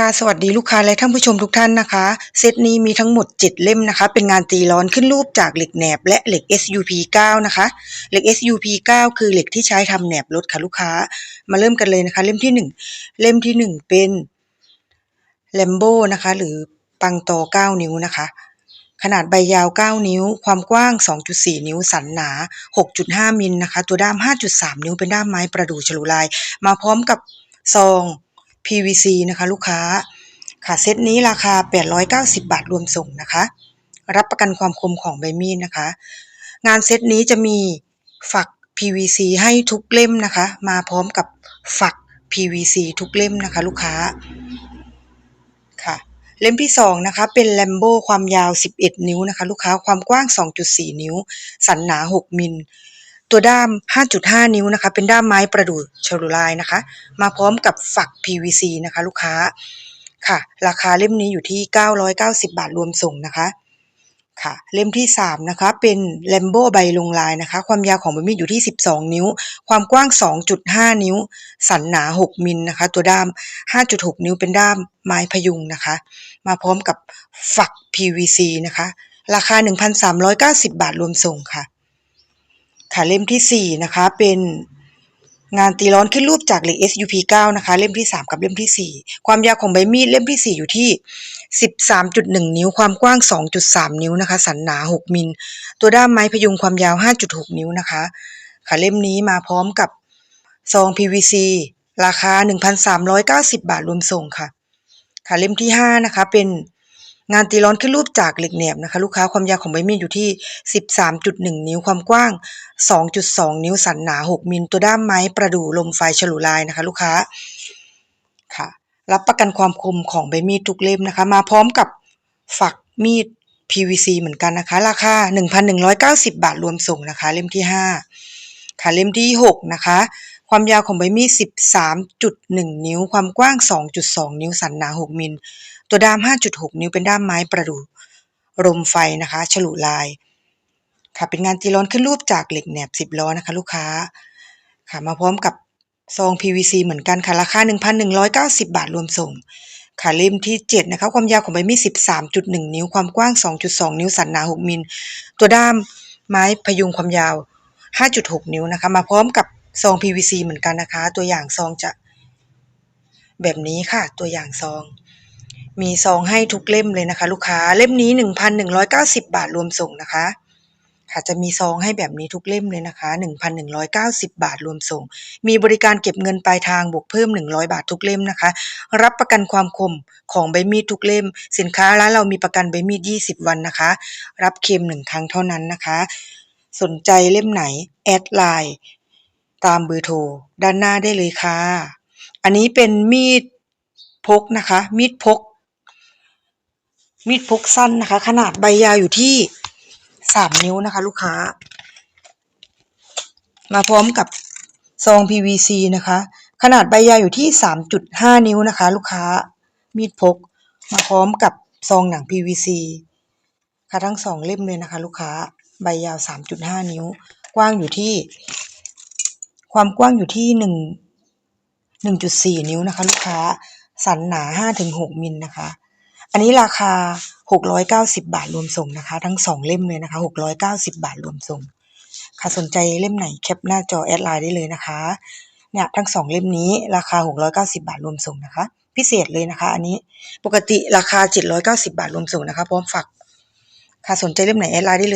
ค่ะสวัสดีลูกค้าและท่านผู้ชมทุกท่านนะคะ เซตนี้มีทั้งหมด 7 เล่มนะคะ เป็นงานตีร้อนขึ้นรูปจากเหล็กแหนบ และเหล็ก SUP 9 นะคะ เหล็ก SUP 9 คือเหล็กที่ใช้ทำแหนบรถค่ะลูกค้า มาเริ่มกันเลยนะคะ เล่มที่ 1 เล่มที่ 1 เป็น Lambo นะคะ หรือปังตอ9 นิ้วนะคะ ขนาดใบยาว 9 นิ้ว ความกว้าง 2.4 นิ้ว สันหนา 6.5 มิลนะคะ ตัวด้าม 5.3 นิ้วเป็นด้ามไม้ประดู่ฉลุลาย มาพร้อมกับซอง PVC นะคะลูกค้า ค่ะเซตนี้ราคา 890 บาทรวมส่งนะคะ รับประกันความคมของใบมีดนะคะ งานเซตนี้จะมีฝัก PVC ให้ทุกเล่มนะคะ มาพร้อมกับฝัก PVC ทุกเล่มนะคะ ลูกค้า ค่ะ เล่มที่สองนะคะเป็น Lambo ความยาว 11 นิ้วนะคะ ลูกค้าความกว้าง 2.4 นิ้ว สันหนา 6 มิล ตัวด้าม 5.5 นิ้วนะคะ เป็นด้ามไม้ประดู่ฉลุลายนะคะ มาพร้อมกับฝัก PVC นะคะ ลูกค้า ค่ะ ราคาเล่มนี้อยู่ที่ 990 บาทรวมส่งนะคะ ค่ะ เล่มที่ 3 นะคะ เป็น Lambo ใบลงลายนะคะ ความยาวของใบมีดอยู่ที่ 12 นิ้ว ความกว้าง 2.5 นิ้ว สันหนา 6 มิลนะคะ ตัวด้าม 5.6 นิ้วเป็นด้ามไม้พยุงนะคะ มาพร้อมกับฝัก PVC นะคะ ราคา 1,390 บาทรวมส่งค่ะ ค่ะเล่มที่ 4 นะคะ เป็นงานตีร้อนขึ้นรูปจากเหล็ก SUP 9นะคะ เล่มที่ 3 กับเล่มที่ 4 ความยาวของใบมีดเล่มที่ 4 อยู่ที่ 13.1 นิ้ว ความกว้าง 2.3 นิ้วนะคะ สันหนา 6 มิล ตัวด้ามไม้พยุงความยาว 5.6 นิ้วนะคะ ค่ะเล่มนี้มาพร้อมกับซอง PVC ราคา 1,390 บาทรวมส่งค่ะ ค่ะเล่มที่ 5 นะคะ เป็น งานตีร้อนขึ้นรูปจากเหล็กแหนบนะคะ ลูกค้าความยาวของใบมีดอยู่ที่ 13.1 นิ้วความกว้าง 2.2 นิ้วสันหนา 6 มิลตัวด้ามไม้ประดู่ลมไฟฉลุลายนะคะ ลูกค้าค่ะ รับประกันความคมของใบมีดทุกเล่มนะคะ มาพร้อมกับฝักมีด PVC เหมือนกันนะคะ ราคา 1,190 บาทรวมส่งนะคะ เล่มที่ 5 ค่ะเล่มที่ 6 นะคะ ความยาวของใบมีด 13.1 นิ้ว ความกว้าง 2.2 นิ้วสันหนา 6 มิล ตัวด้าม 5.6 นิ้วเป็นด้ามไม้ประดู่ลมไฟนะคะ ฉลุลาย ค่ะเป็นงานตีร้อนขึ้นรูปจากเหล็กแหนบ 10 ล้อนะคะ ลูกค้าค่ะมาพร้อมกับซอง PVC เหมือนกันค่ะราคา 1,190 บาทรวมส่ง ค่ะเล่มที่ 7 นะคะ ความยาวของใบมีด 13.1 นิ้ว ความกว้าง 2.2 นิ้ว สันหนา 6 มิล ตัวด้ามไม้พยุงความยาว 5.6 นิ้วนะคะ มาพร้อมกับซอง PVC เหมือนกันนะคะ ตัวอย่างซองจะแบบนี้ค่ะ ตัวอย่างซอง มีซองให้ทุกเล่มเลยนะคะ ลูกค้าเล่มนี้ 1,190 บาทรวมส่งนะคะ ค่ะจะมีซองให้แบบนี้ทุกเล่มเลยนะคะ 1,190 บาทรวมส่ง มีบริการเก็บเงินปลายทางบวกเพิ่ม 100 บาททุกเล่มนะคะ รับประกันความคมของใบมีดทุกเล่ม สินค้าร้านเรามีประกันใบมีด 20 วันนะคะ รับเคลม1ครั้งเท่านั้นนะคะ สนใจเล่มไหนแอดไลน์ตามเบอร์โทรด้านหน้าได้เลยค่ะ อันนี้เป็นมีดพกนะคะ มีดพก มีดพกสั้นนะคะ ขนาดใบยาวอยู่ที่3นิ้วนะคะ ลูกค้า มาพร้อมกับซอง PVC นะคะ ขนาดใบยาวอยู่ที่3.5นิ้วนะคะ ลูกค้า มีดพก มาพร้อมกับซองหนัง PVC ค่ะทั้งสองเล่มเลยนะคะ ลูกค้า ใบยาว3.5นิ้ว กว้างอยู่ที่ ความกว้างอยู่ที่1 1.4นิ้วนะคะ ลูกค้า สันหนา5-6มิลนะคะ อันนี้ราคา 690 บาทรวมส่งนะคะ ทั้งสองเล่มเลยนะคะ 690 บาทรวมส่ง ค่ะสนใจเล่มไหนแคปหน้าจอแอดไลน์ได้เลยนะคะ เนี่ยทั้งสองเล่มนี้ราคา 690 บาทรวมส่งนะคะ พิเศษเลยนะคะ อันนี้ปกติราคา 790 บาทรวมส่งนะคะพร้อมฝากค่ะสนใจเล่มไหนแอดไลน์ได้เลย